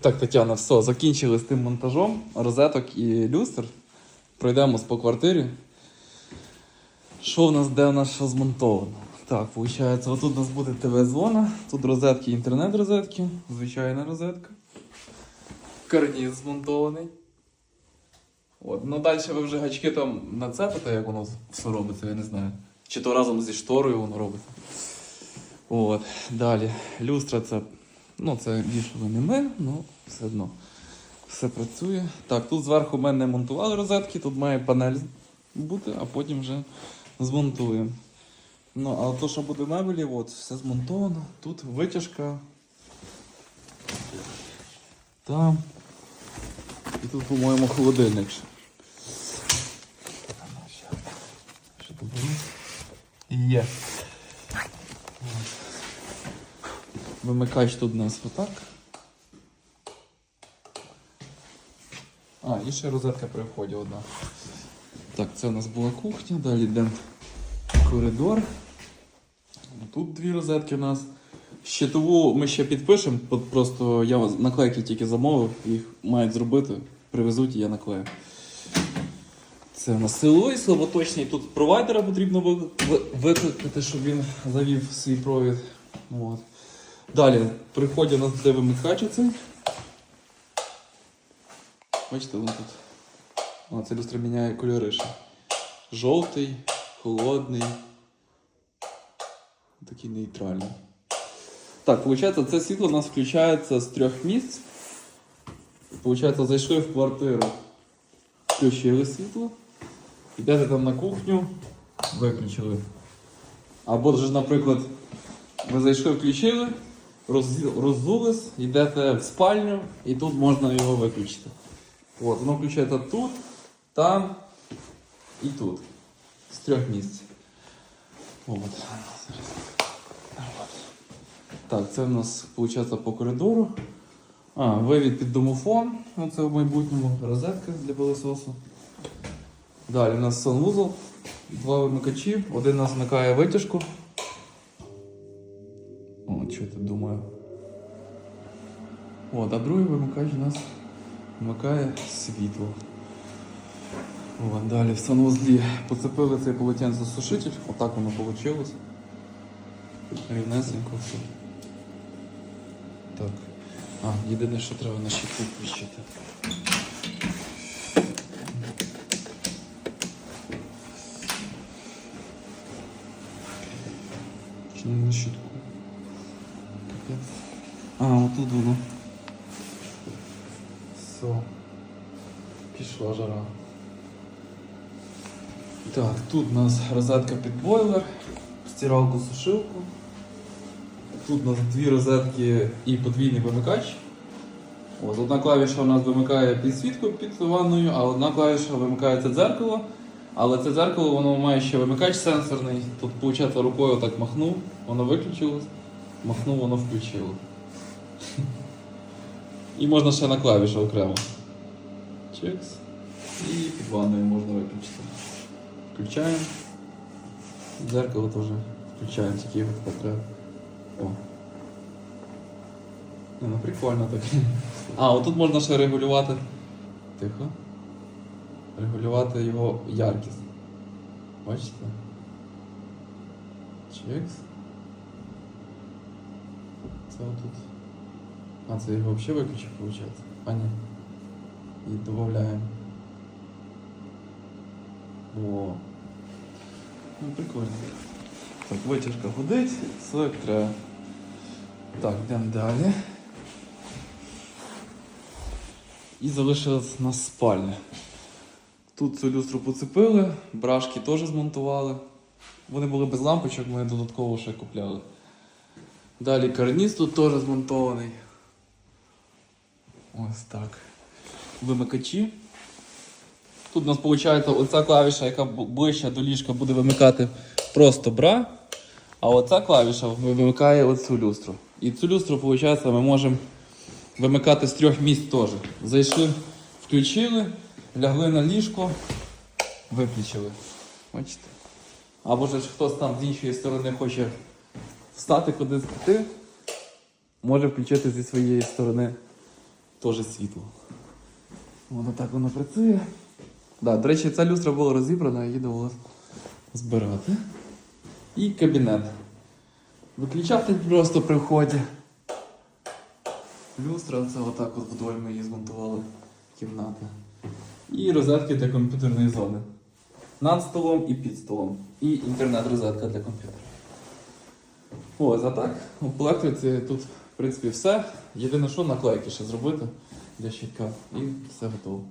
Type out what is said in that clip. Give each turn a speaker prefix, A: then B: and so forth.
A: Так, Тетяна, все, закінчили з тим монтажом розеток і люстр. Пройдемось по квартирі. Що в нас, де в нас що змонтовано? Так, виходить, отут у нас буде ТВ-зона, тут розетки, інтернет-розетки, звичайна розетка. Карніз змонтований. От. Ну далі ви вже гачки там нацепите, як воно все робиться, я не знаю. Чи то разом зі шторою воно робиться. От. Далі. Люстра це. Ну, це вішали не ми, ну все одно. Все працює. Так, тут зверху ми не монтували розетки, тут має панель бути, а потім вже змонтуємо. Ну, а то, що буде мебелі, от, все змонтовано. Тут витяжка. Там. І тут, по-моєму, холодильник. Що тут було? Є. Вимикач тут у нас отак. А, і ще розетка при вході одна. Так, це у нас була кухня, далі йдемо коридор. Тут дві розетки у нас. Щитову ми ще підпишемо, просто я наклейки тільки замовив, їх мають зробити, привезуть і я наклею. Це у нас силовий, слаботочний. Тут провайдера потрібно ви- ви- викликати, щоб він завів свій провід. От. Далі, при вході у нас буде. Бачите, він тут. О, це люстра міняє кольори ще. Жовтий, холодний. Такий нейтральний. Так, виходить, це світло у нас включається з трьох місць. Получається, зайшли в квартиру, включили світло. Йдете там на кухню, виключили. Або ж, наприклад, ви зайшли, включили, роззулись, йдете в спальню і тут можна його виключити. От, воно включається тут, там і тут. З трьох місць. От. Так, це в нас виходить по коридору. А, вивід під домофон. Ну, це в майбутньому розетка для пилососу. Далі у нас санвузол, два вимикачі, один у нас вмикає витяжку. О, що я тут думаю. От, а другий вимикач у нас вмикає світло. О, далі в санвузлі поцепили цей полотенцесушитель, отак воно вийшло. Рівнесенько все. Так. А, єдине, що треба на щитку включити. На щитку? Капець. А, отут воно. Все. Пішла жара. Так, тут у нас розетка під бойлер, стиралку сушилку. Тут у нас дві розетки і подвійний вимикач. От, одна клавіша у нас вимикає підсвітку під ванною, а одна клавіша вимикає це дзеркало. Але це дзеркало воно має ще вимикач сенсорний. Тут, виходить, рукою так махнув, воно виключилось, махнув, воно включило. І можна ще на клавішу окремо. Чекс. І під ванною можна виключити. Включаємо. Дзеркало теж включаємо, тільки його треба. О. Ну прикольно так. А, отут можна ще регулювати. Тихо. Регулювати його яркість. Бачите? Чекс. Це отут. А, це його взагалі виключив, виходить? А ні. І додаємо. О. Ну, прикольно. Так, витяжка гудить, все треба. Так, йдемо далі. І залишилась нас спальня. Тут цю люстру поцепили, брашки теж змонтували. Вони були без лампочок, ми додатково ще купляли. Далі карніз тут теж змонтований. Ось так. Вимикачі. Тут у нас виходить оця клавіша, яка ближче до ліжка буде вимикати просто бра. А оця клавіша вимикає оцю люстру. І цю люстру, виходить, ми можемо вимикати з трьох місць теж. Зайшли, включили, лягли на ліжко, виключили. Бачите? Або ж хтось там з іншої сторони хоче встати кудись піти, може включити зі своєї сторони теж світло. Воно так воно працює. Да, до речі, ця люстра була розібрана, її довелося збирати. І кабінет. Виключатель просто при вході. Люстра, це отак от вдоль ми її змонтували кімнати. І розетки для комп'ютерної зони. Над столом і під столом. І інтернет-розетка для комп'ютера. Ось, а так, у електриці тут, в принципі, все. Єдине, що наклейки ще зробити для щитка. І все готово.